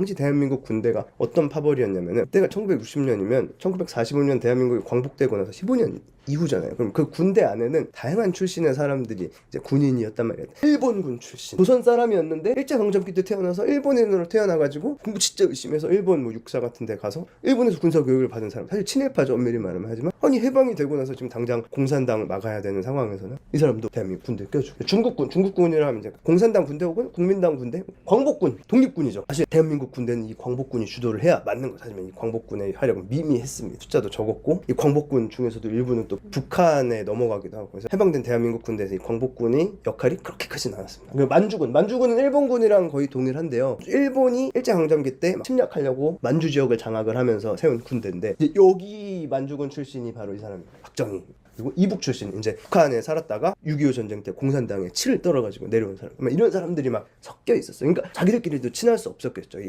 당시 대한민국 군대가 어떤 파벌이었냐면은 그때가 1960년이면 1945년 대한민국이 광복되고 나서 15년 이후잖아요. 그럼 그 군대 안에는 다양한 출신의 사람들이 이제 군인이었단 말이에요. 일본군 출신, 조선 사람이었는데 일제 강점기 때 태어나서 일본인으로 태어나가지고 공부 진짜 열심히 해서 일본 뭐 육사 같은 데 가서 일본에서 군사 교육을 받은 사람. 사실 친일파죠. 엄밀히 말하면 하지만. 아니 해방이 되고 나서 지금 당장 공산당 막아야 되는 상황에서는 이 사람도 대한민국 군대에 껴주고. 중국군 중국군이라 하면 이제 공산당 군대 혹은 국민당 군대? 광복군 독립군이죠. 사실 대한민국 군대는 이 광복군이 주도를 해야 맞는 거 사실은 이 광복군의 활약은 미미했습니다. 숫자도 적었고 이 광복군 중에서도 일부는 또 북한에 넘어가기도 하고 그래서 해방된 대한민국 군대에서 이 광복군의 역할이 그렇게 크진 않았습니다. 그 만주군. 만주군은 일본군이랑 거의 동일한데요. 일본이 일제강점기 때 침략하려고 만주 지역을 장악을 하면서 세운 군대인데 여기 만주군 출신이 바로 이 사람입니다 박정희. 그리고 이북 출신 이제 북한에 살았다가 6.25 전쟁 때 공산당에 치를 떨어가지고 내려온 사람. 막 이런 사람들이 막 섞여 있었어요. 그러니까 자기들끼리도 친할 수 없었겠죠. 이